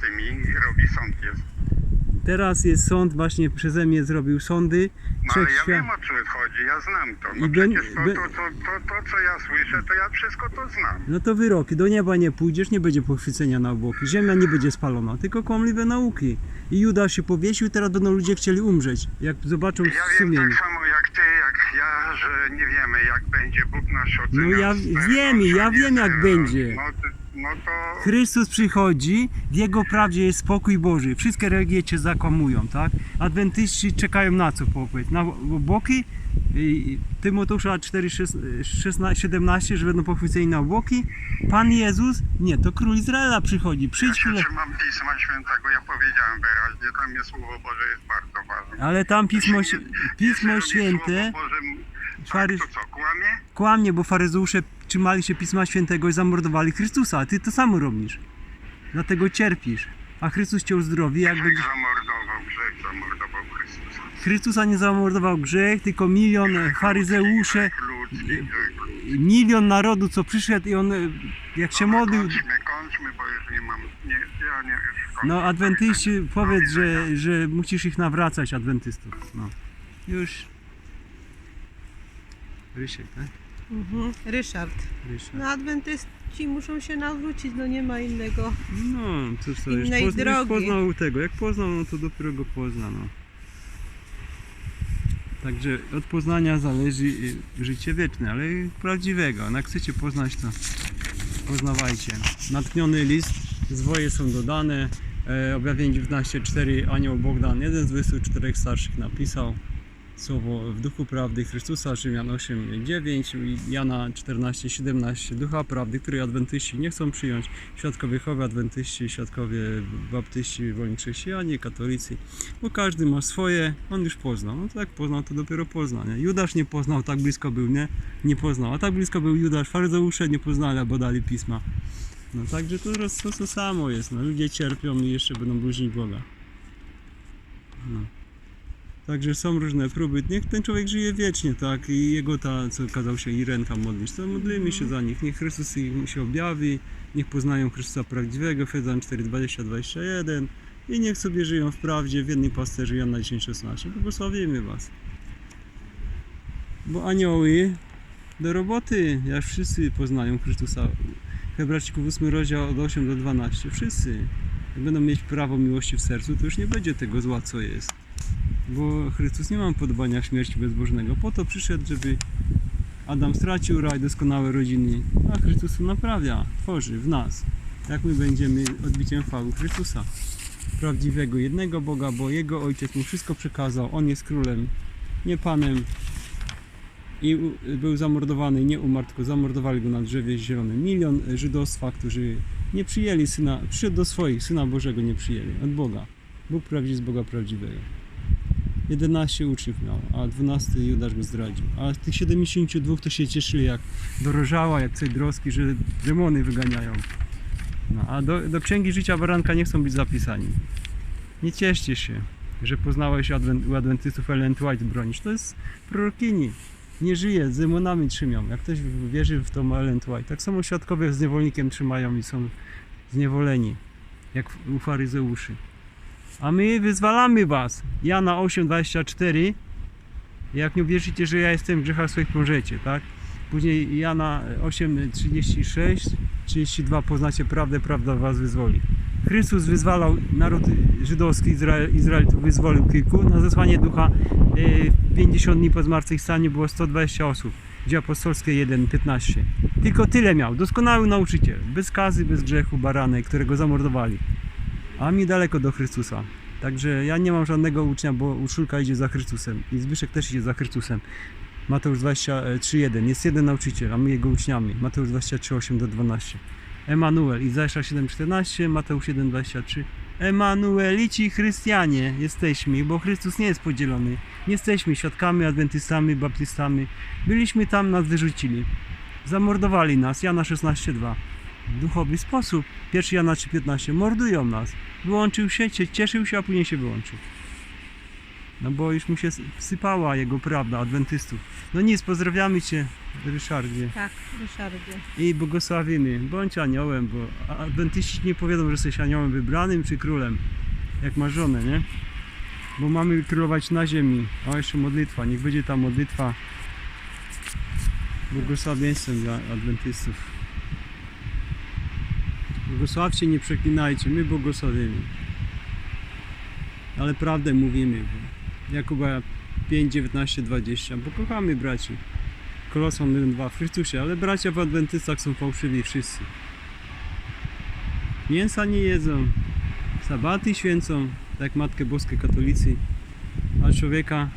tymi robi sąd jest. Teraz jest sąd, właśnie przeze mnie zrobił sądy. No ale ja świat... wiem o co chodzi, ja znam to. No I ben- przecież to, to, to, to, co ja słyszę, to ja wszystko to znam. No to wyroki, do nieba nie pójdziesz, nie będzie pochwycenia na obłoki, ziemia nie będzie spalona, tylko kłamliwe nauki. I Judasz się powiesił, teraz będą ludzie chcieli umrzeć, jak zobaczą Ja wiem sumienie. tak samo jak ty, jak ja, że nie wiemy jak będzie Bóg nasz ocenia. No ja wiem, ja wiem, jak będzie. No, no to Chrystus przychodzi, w Jego prawdzie jest spokój Boży. Wszystkie religie Cię zakłamują, tak? Adwentyści czekają na co powiedz? Na obłoki? Tymoteusza 4, 16, 17, że będą pochwyceni na obłoki. Pan Jezus, nie, to Król Izraela przychodzi. ja Przyjdź się króle... trzymam Pisma Świętego, ja powiedziałem wyraźnie, tam jest Słowo Boże jest bardzo ważne. Ale tam Pismo, Jeśli Pismo jeśli Święte Boże, tak, co, kłamie? kłamie, bo faryzeusze trzymali się Pisma Świętego i zamordowali Chrystusa, a Ty to samo robisz. Dlatego cierpisz. A Chrystus Cię uzdrowi, jak Grzech zamordował, grzech zamordował Chrystusa. Chrystusa nie zamordował grzech, tylko milion faryzeusze, ludzki, milion narodu, co przyszedł i on, e, jak się Dobra, modlił, Kończmy, kończmy, bo już nie mam, nie, ja nie, już kończę. no adwentyści, powiedz, że, że musisz ich nawracać, adwentystów, no. Już. Rysiek, tak? Mhm. Ryszard. Rysiek. No adwentyści muszą się nawrócić, no nie ma innego. No, cóż to już, Innej pozna, już poznał tego, jak poznał, no to dopiero go pozna, no. Także od poznania zależy y, życie wieczne, ale prawdziwego. No, Jak chcecie poznać, to poznawajcie. Natchniony list, zwoje są dodane. E, objawienie 19.4 Anioł Bogdan, jeden z 24 starszych napisał słowo w duchu prawdy Chrystusa, Rzymian 8.9 i Jana 14.17 ducha prawdy, której adwentyści nie chcą przyjąć. Świadkowie Jehowy, adwentyści, świadkowie baptyści, wolni chrześcijanie, katolicy, bo każdy ma swoje, on już poznał. No to jak poznał, to dopiero pozna. Nie? Judasz nie poznał, tak blisko był, nie? Nie poznał. A tak blisko był Judasz, faryzeusze nie poznali, a badali pisma. No także to, to, to samo jest. No, ludzie cierpią i jeszcze będą bluźnić Boga. No. Także są różne próby. Niech ten człowiek żyje wiecznie, tak? I jego ta, co kazał się Irenka modlić, to modlimy się za nich. Niech Chrystus im się objawi, niech poznają Chrystusa prawdziwego, Fezan 4, 20, 21 i niech sobie żyją w prawdzie, w jednej pasterze Jana 10, 16. Błogosławimy Was. Bo anioły do roboty, jak wszyscy poznają Chrystusa. Hebrajczyków 8 rozdział od 8 do 12. Wszyscy. Jak będą mieć prawo miłości w sercu, to już nie będzie tego zła, co jest. Bo Chrystus nie ma podobania śmierci bezbożnego. Po to przyszedł, żeby Adam stracił raj, doskonałe rodziny, a Chrystus naprawia, tworzy w nas. Jak my będziemy odbiciem chwały Chrystusa. Prawdziwego, jednego Boga, bo Jego Ojciec mu wszystko przekazał. On jest królem, nie Panem. I był zamordowany, nie umarł, tylko zamordowali go na drzewie zielonym. Milion żydostwa, którzy nie przyjęli Syna, przyszedł do swoich, Syna Bożego nie przyjęli, od Boga. Bóg prawdziwy z Boga prawdziwego. 11 uczniów miał, a 12 Judasz go zdradził. A tych 72 to się cieszyli jak dorożała, jak Cejdrowski, że demony wyganiają. No, a do, do Księgi Życia Baranka nie chcą być zapisani. Nie cieszcie się, że poznałeś adwent, u adwentystów Ellen White bronić. To jest prorokini. Nie żyje, z demonami trzymią. Jak ktoś wierzy w tą Ellen White, tak samo świadkowie z niewolnikiem trzymają i są zniewoleni, jak u faryzeuszy. A my wyzwalamy was. Jana 8:24. Jak nie uwierzycie, że ja jestem w grzechach swoich pomożecie, tak? Później Jana 8:36, 32 poznacie prawdę, prawda was wyzwoli. Chrystus wyzwalał naród żydowski, Izrael, Izraelitów wyzwolił kilku. Na zesłanie ducha y, 50 dni po zmartwychwstaniu było 120 osób. Dzieje apostolskie 1:15. Tylko tyle miał. Doskonały nauczyciel. Bez kazy, bez grzechu, baranek, którego zamordowali. A mi daleko do Chrystusa. Także ja nie mam żadnego ucznia, bo Urszulka idzie za Chrystusem i Zbyszek też idzie za Chrystusem. Mateusz 23:1. Jest jeden nauczyciel, a my jego uczniami. Mateusz 23:8 do 12. Emanuel, Izajsza 7:14, Mateusz 1:23. Emanuelici chrystianie jesteśmy, bo Chrystus nie jest podzielony. Nie jesteśmy świadkami, adwentystami, baptystami. Byliśmy tam, nas wyrzucili. Zamordowali nas, Jana 16:2 w duchowy sposób. 1 Jana 3,15. Mordują nas. Wyłączył się, cie- cieszył się, a później się wyłączył. No bo już mu się wsypała jego prawda adwentystów. No nic, pozdrawiamy Cię Ryszardzie Tak, Ryszardzie. i błogosławimy. Bądź aniołem, bo a- adwentyści nie powiedzą, że jesteś aniołem wybranym czy królem, jak masz żonę, nie? Bo mamy królować na ziemi. O, jeszcze modlitwa. Niech będzie ta modlitwa błogosławieństwem dla adwentystów. Błogosławcie, nie przeklinajcie. My błogosławimy. Ale prawdę mówimy. Jakuba 5, 19, 20. Bo kochamy braci. Koloson 1-2 w Chrystusie, ale bracia w adwentystach są fałszywi wszyscy. Mięsa nie jedzą, sabaty święcą, tak jak Matkę Boską katolicy, a człowieka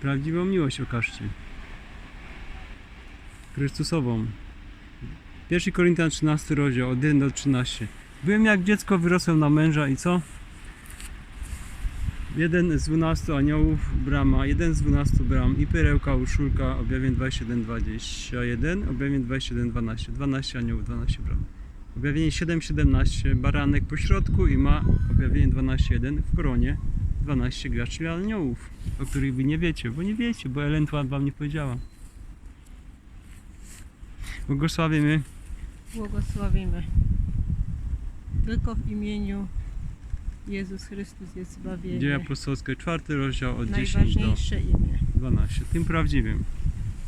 prawdziwą miłość okażcie. Chrystusową. 1 Koryntian 13 rozdział, od 1 do 13. Byłem jak dziecko, wyrosłem na męża i co? Jeden z 12 aniołów brama, jeden z 12 bram i perełka uszulka, objawień 21, 21, objawień 21, 12, 12 aniołów, 12 bram. Objawienie 7, 17, baranek po środku i ma objawienie 12, 1 w koronie 12 graczy aniołów, o których wy nie wiecie, bo nie wiecie, bo Elentład wam nie powiedziała. Błogosławimy Błogosławimy. Tylko w imieniu Jezus Chrystus jest zbawienie. Dzieje apostolskie, czwarty rozdział od 10 do imię. 12, tym prawdziwym.